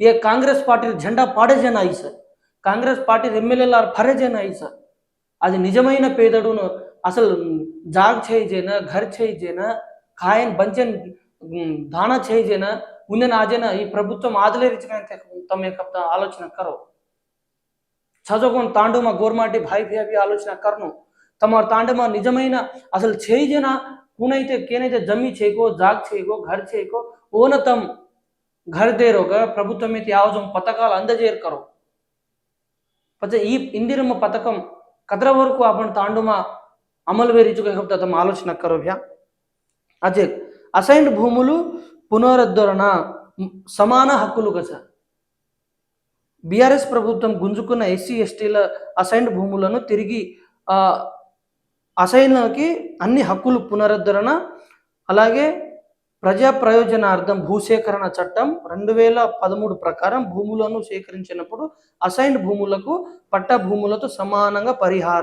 ये कांग्रेस पार्टी झंडा పాడేజే నాయి సార్ కాంగ్రెస్ పార్టీ ఎమ్మెల్యేల ఫరేజే నాయి సార్ అది నిజమైన పేదడును అసలు జాగ్ చేయిజేన ఘర్ చేయిజేన ఖాయన్ బంచన్ ఉమ్, దానా చేయిజేన ఉన్న ఆజేన ఈ ప్రభుత్వం ఆదలేరిచిన తమ యొక్క ఆలోచన కరో చదువుకొని తాండుమ గోర్మాటి భాయి భీ ఆలోచన కర్ను తమ తాండమ నిజమైన అసలు చేయిజేన కూనైతే కేనైతే జమ్మి చేయకో జాగ్ చేయకో ఘర్ చేయకో ఓన తమ్ ఘరదేరోగ ప్రభుత్వం మీద యావజం పథకాలు అందజేరుకరు. పచ్చ ఈ ఇందిరమ్మ పథకం కదర వరకు ఆపణ తాండుమా అమలు వేరించుకోకపోతే తమ ఆలోచన కరోవ్యా అజే అసైన్డ్ భూములు పునరుద్ధరణ సమాన హక్కులు గజ. బీఆర్ఎస్ ప్రభుత్వం గుంజుకున్న ఎస్సీ ఎస్టీల అసైన్డ్ భూములను తిరిగి అసైన్లకి అన్ని హక్కులు పునరుద్ధరణ అలాగే ప్రజా ప్రయోజనార్థం భూసేకరణ చట్టం రెండు వేల పదమూడు ప్రకారం భూములను సేకరించినప్పుడు అసైన్డ్ భూములకు పట్ట భూములతో సమానంగా పరిహారం